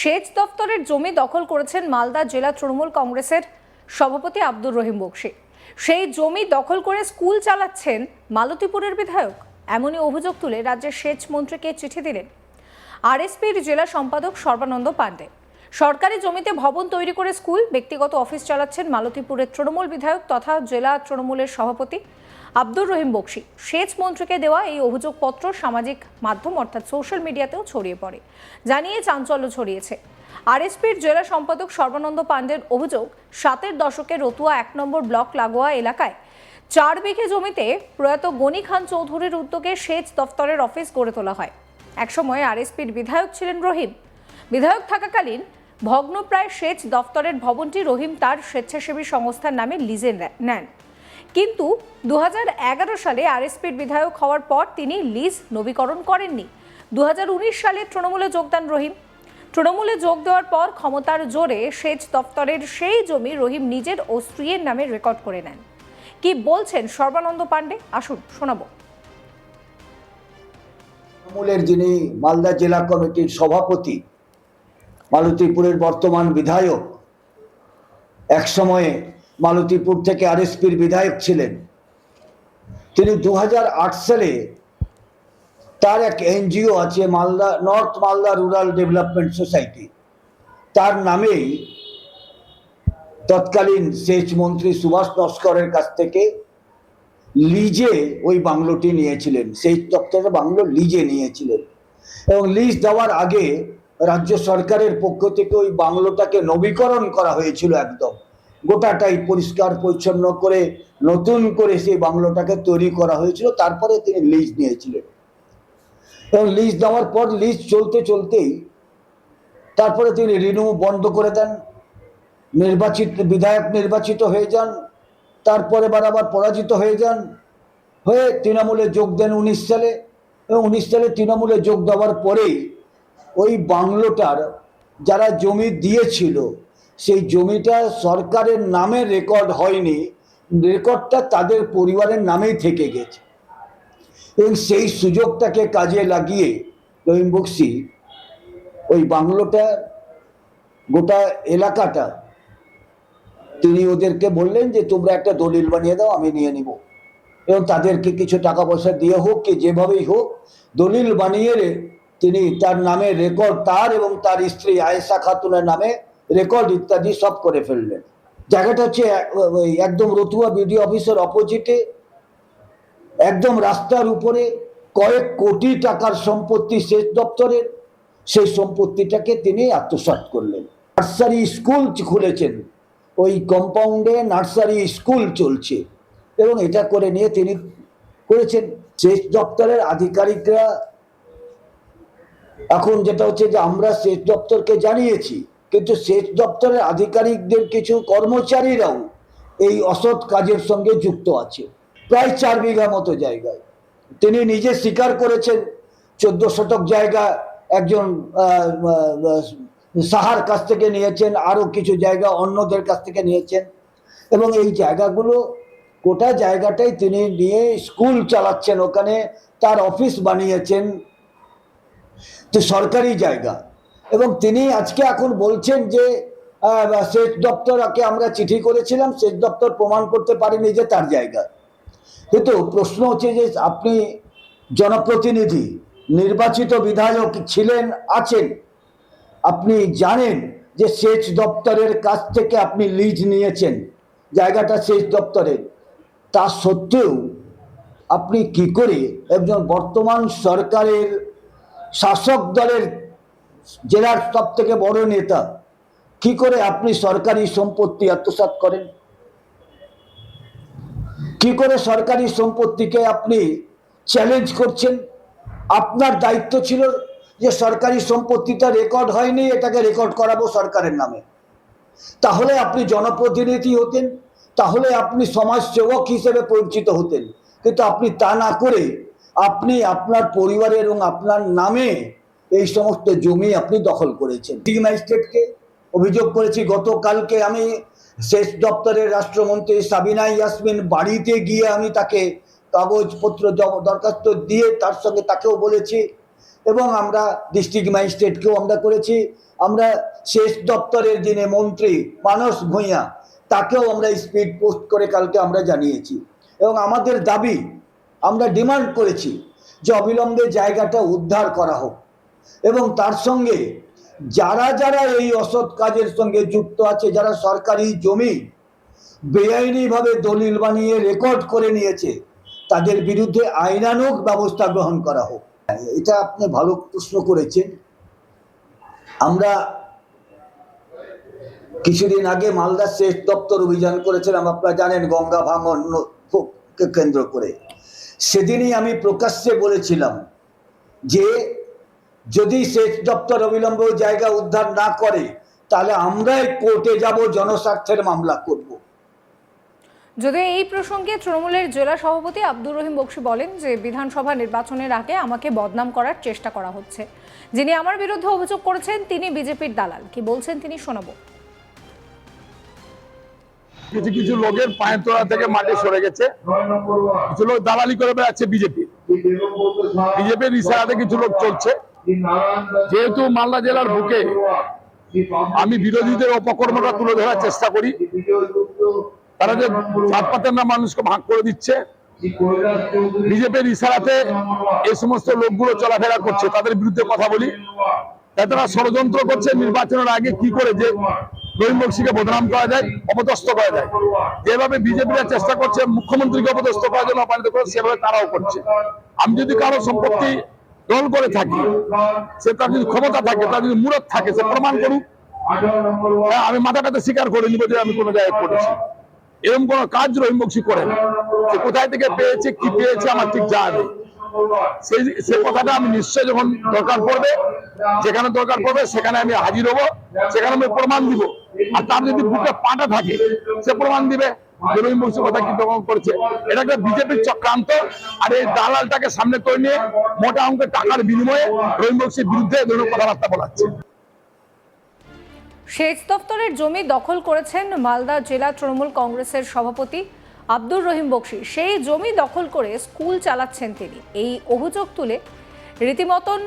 সেচ দপ্তরের জমি দখল করেছেন মালদা জেলা তৃণমূল কংগ্রেসের সভাপতি আব্দুর রহিম বক্সি। সেই জমি দখল করে স্কুল চালাচ্ছেন মালতীপুরের বিধায়ক। এমনই অভিযোগ তুলে রাজ্যের সেচ মন্ত্রীকে চিঠি দিলেন আরএসপির জেলা সম্পাদক সর্বানন্দ পাণ্ডে। সরকারি জমিতে ভবন তৈরি করে স্কুল, ব্যক্তিগত অফিস চালাচ্ছেন মালতীপুরের তৃণমূল বিধায়ক তথা জেলা তৃণমূলের সভাপতি আব্দুর রহিম বক্সি। সেচ মন্ত্রীকে দেওয়া এই অভিযোগপত্র সামাজিক মাধ্যম অর্থাৎ সোশ্যাল মিডিয়াতেও ছড়িয়ে পড়ে। জানিয়ে চাঞ্চল্য ছড়িয়েছে। আরএসপির জেলা সম্পাদক সর্বানন্দ পাণ্ডের অভিযোগ, সাতের দশকে রতুয়া এক নম্বর ব্লক লাগোয়া এলাকায় চার বিঘে জমিতে প্রয়াত গনি খান চৌধুরীর উদ্যোগে সেচ দফতরের অফিস গড়ে তোলা হয়। একসময় আরএসপির বিধায়ক ছিলেন রহিম। বিধায়ক থাকাকালীন ভগ্নপ্রায় সেচ দফতরের ভবনটি রহিম তার স্বেচ্ছাসেবী সংস্থার নামে লিজে নেন। কিন্তু দুহাজার এগারো সালে আরএসপির বিধায়ক হওয়ার পর তিনি লিজ নবীকরণ করেননি। দুহাজার উনিশ সালে তৃণমূলে যোগদান রহিম। তৃণমূলে যোগ দেওয়ার পর ক্ষমতার জোরে সেচ দফতরের সেই জমি রহিম নিজের ও স্ত্রীর নামে রেকর্ড করে নেন। কি বলছেন সর্বানন্দ পাণ্ডে? আসুন, শোনাবো। তৃণমূলের যিনি মালদা জেলা কমিটির সভাপতি, মালতীপুরের বর্তমান বিধায়ক এক সময়ে মালতীপুর থেকে আরএসপির বিধায়ক ছিলেন। তিনি দু হাজার আট সালে তার এক এনজিও আছে, Malda, north Malda rural development society. তার নামেই তৎকালীন সেচ মন্ত্রী সুভাষ নস্করের কাছ থেকে লিজে ওই বাংলোটি নিয়েছিলেন। সেই দপ্তরের বাংলো লিজে নিয়েছিলেন। এবং লিজ দেওয়ার আগে রাজ্য সরকারের পক্ষ থেকে ওই বাংলোটাকে নবীকরণ করা হয়েছিল একদম। গোটাটাই পরিষ্কার, পরিচ্ছন্ন করে নতুন করে সেই বাংলোটাকে তৈরি করা হয়েছিল, তারপরে তিনি লিজ নিয়েছিলেন। এবং লিজ দেওয়ার পর লিজ চলতে চলতেই তারপরে তিনি রিনিউ বন্ধ করে দেন, নির্বাচিত, বিধায়ক নির্বাচিত হয়ে যান, তারপরে বার আবার পরাজিত হয়ে যান, হয়ে তৃণমূলে যোগ দেন উনিশ সালে। এবং উনিশ সালে তৃণমূলে যোগ দেওয়ার পরেই ওই বাংলোটার যারা জমি দিয়েছিল সেই জমিটা সরকারের নামে রেকর্ড হয়নি রেকর্ডটা তাদের পরিবারের নামেই থেকে গেছে। এবং সেই সুযোগটাকে কাজে লাগিয়ে রহিম বক্সি ওই বাংলোটা, গোটা এলাকাটা, তিনি ওদেরকে বললেন যে, তোমরা একটা দলিল বানিয়ে দাও, আমি নিয়ে নিব। এবং তাদেরকে কিছু টাকা পয়সা দিয়ে হোক কি যেভাবেই হোক, দলিল বানিয়ে তিনি তার নামে রেকর্ড তার এবং তার স্ত্রী আয়েশা খাতুনের নামে রেকর্ড ইত্যাদি সব করে ফেললেন। জায়গাটা হচ্ছে ওই একদম রতুয়া বিডিও অফিসের অপোজিটে, একদম রাস্তার উপরে কয়েক কোটি টাকার সম্পত্তি সেচ দপ্তরের, সেই সম্পত্তিটাকে তিনি আত্মসাৎ করলেন। নার্সারি স্কুল খুলেছেন। ওই কম্পাউন্ডে নার্সারি স্কুল চলছে এবং এটা করে নিয়ে তিনি করেছেন। সেচ দপ্তরের আধিকারিকরা এখন যেটা হচ্ছে যে আমরা সেচ দপ্তরকে জানিয়েছি কিন্তু সেচ দপ্তরের আধিকারিকদের কিছু কর্মচারীরাও এই অসৎ কাজের সঙ্গে যুক্ত আছে, প্রায় চার বিঘা মতো জায়গায়। তিনি নিজে স্বীকার করেছেন, চোদ্দ শতক জায়গা একজন সাহার কাছ থেকে নিয়েছেন, আরও কিছু জায়গা অন্যদের কাছ থেকে নিয়েছেন। এবং এই জায়গাগুলো, গোটা জায়গাটাই তিনি নিয়ে স্কুল চালাচ্ছেন, ওখানে তার অফিস বানিয়েছেন। তো সরকারি জায়গা এবং তিনি আজকে এখন বলছেন যে সেচ দপ্তরকে আমরা চিঠি করেছিলাম, সেচ দপ্তর প্রমাণ করতে পারেনি যে তার জায়গা। কিন্তু প্রশ্ন হচ্ছে যে, আপনি জনপ্রতিনিধি, নির্বাচিত বিধায়ক ছিলেন, আছেন। আপনি জানেন যে সেচ দপ্তরের কাছ থেকে আপনি লিজ নিয়েছেন, জায়গাটা সেচ দপ্তরের। তা সত্ত্বেও আপনি কি করে একজন বর্তমান সরকারের শাসক দলের জেলার সব থেকে বড় নেতা, কি করে আপনি সরকারি সম্পত্তি আত্মসাৎ করেন? কি করে সরকারি সম্পত্তিকে আপনি চ্যালেঞ্জ করছেন? আপনার দায়িত্ব ছিল যে সরকারি সম্পত্তিটা রেকর্ড হয়নি, এটাকে রেকর্ড করাবো সরকারের নামে। তাহলে আপনি জনপ্রতিনিধি হতেন, তাহলে আপনি সমাজসেবক হিসেবে পরিচিত হতেন। কিন্তু আপনি তা না করে আপনি আপনার পরিবারের এবং আপনার নামে এই সমস্ত জমি আপনি দখল করেছেন। ডি ম্যাজিস্ট্রেটকে অভিযোগ করেছি, গতকালকে আমি সেচ দপ্তরের রাষ্ট্রমন্ত্রী সাবিনা ইয়াসমিন বাড়িতে গিয়ে আমি তাকে কাগজপত্র দরখাস্ত দিয়ে তার সঙ্গে তাকেও বলেছি এবং আমরা ডিস্ট্রিক্ট ম্যাজিস্ট্রেটকেও আমরা করেছি। আমরা শেষ দপ্তরের যিনি মন্ত্রী মানস ভূঁইয়া, তাকেও আমরা স্পিড পোস্ট করে কালকে আমরা জানিয়েছি এবং আমাদের দাবি আমরা ডিমান্ড করেছি যে অবিলম্বে জায়গাটা উদ্ধার করা হোক। এবং তার সঙ্গে যারা যারা এই অসৎ কাজের সঙ্গে যুক্ত আছে, যারা সরকারি জমি বেআইনিভাবে দলিল বানিয়ে রেকর্ড করে নিয়েছে, তাদের বিরুদ্ধে আইনানুগ ব্যবস্থা গ্রহণ করা হোক। এটা আপনি ভালো প্রশ্ন করেছেন। আমরা কিছুদিন আগে মালদা শেষ দপ্তর অভিযান করেছিলাম, আপনারা জানেন গঙ্গা ভাঙন কেন্দ্র করে। সেদিনই আমি প্রকাশ্যে বলেছিলাম যে যদি সেচ দপ্তর অবিলম্বে জায়গা উদ্ধার না করে তাহলে আমরাই কোর্টে যাব জনস্বার্থের মামলা করব। যদিও এই প্রসঙ্গে তৃণমূলের জেলা সভাপতি আব্দুর রহিম বক্সি বলেন যে বিধানসভা নির্বাচনের আগে আমাকে বদনাম করার চেষ্টা করা হচ্ছে। যিনি আমার বিরুদ্ধে অভিযোগ করেছেন তিনি বিজেপির দালাল। কি বলছেন তিনি শোনাবো। কিছু কিছু লোকের পায়ের তোলা থেকে মাটি সরে গেছে। কিছু লোক দালালি করে বেড়াচ্ছে বিজেপি। বিজেপির ইশারাতে কিছু লোক চলছে। যেহেতু মালদা জেলার বুকে আমি বিরোধীদের অপকর্মটা তুলে ধরার চেষ্টা করি। তারা যে জাতপাতের না মানুষকে ভাগ করে দিচ্ছে, বিজেপির ইশারাতে এই সমস্ত লোকগুলো চলাফেরা করছে, তাদের বিরুদ্ধে কথা বলি। তাই তারা ষড়যন্ত্র করছে, নির্বাচনের আগে কি করে যে রহিম বক্সিকে বদনাম করা যায়, অপদস্থ করা যায়। যেভাবে বিজেপিরা চেষ্টা করছে, মুখ্যমন্ত্রীকে অপদস্থ করার জন্য অপমানিত করে, সেভাবে তারাও করছে। আমি যদি কারও সম্পত্তি দল করে থাকি। সে তার যদি ক্ষমতা থাকে তার যদি মূরত থাকে সে প্রমাণ করুক। হ্যাঁ, আমি মাথাটাতে স্বীকার করে নিব যে আমি কোনো জায়গায় করেছি এরকম কোন কাজ রহিম বক্সি করে না সে কোথায় থেকে পেয়েছে কি পেয়েছে আমার ঠিক নেই। সেই সে কথাটা আমি নিশ্চয় যখন দরকার পড়বে যেখানে দরকার পড়বে সেখানে আমি হাজির হব সেখানে আমি প্রমাণ দিব। আর তার যদি বুকে পাটা থাকে সে প্রমাণ দিবে। কথা করেছে? এটা একটা বিজেপির চক্রান্ত, আর এই দালালটাকে সামনে করে নিয়ে মোটা অঙ্কের টাকার বিনিময়ে রহিম বক্সির বিরুদ্ধে কথাবার্তা বলাচ্ছে। সেচ জমি দখল করেছেন মালদা জেলা তৃণমূল কংগ্রেসের সভাপতি আব্দুর রহিম বক্সি। সেই জমি দখল করে স্কুল চালাচ্ছেন তিনি। এই অভিযোগ তুলে রীতিমতন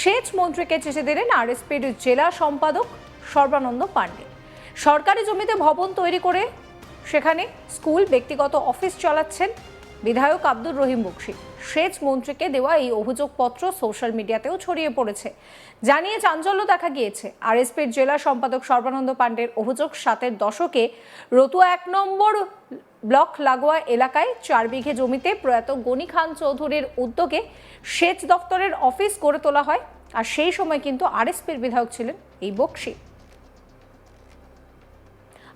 সেচ মন্ত্রীকে চিঠি দিলেন আরএসপির জেলা সম্পাদক সর্বানন্দ পাণ্ডে সরকারি জমিতে ভবন তৈরি করে সেখানে স্কুল ব্যক্তিগত অফিস চালাচ্ছেন বিধায়ক আব্দুর রহিম বক্সি। সেচ মন্ত্রীকে দেওয়া এই অভিযোগপত্র সোশ্যাল মিডিয়াতেও ছড়িয়ে পড়েছে। জানিয়ে চাঞ্চল্য দেখা গিয়েছে। আরএসপির জেলা সম্পাদক সর্বানন্দ পাণ্ডের অভিযোগ সাতের দশকে রতুয়া এক নম্বর ব্লক লাগোয়া এলাকায় চার বিঘে জমিতে প্রয়াত গনি খান চৌধুরীর উদ্যোগে সেচ দপ্তরের অফিস গড়ে তোলা হয়। আর সেই সময় কিন্তু আরএসপির বিধায়ক ছিলেন এই বক্সি।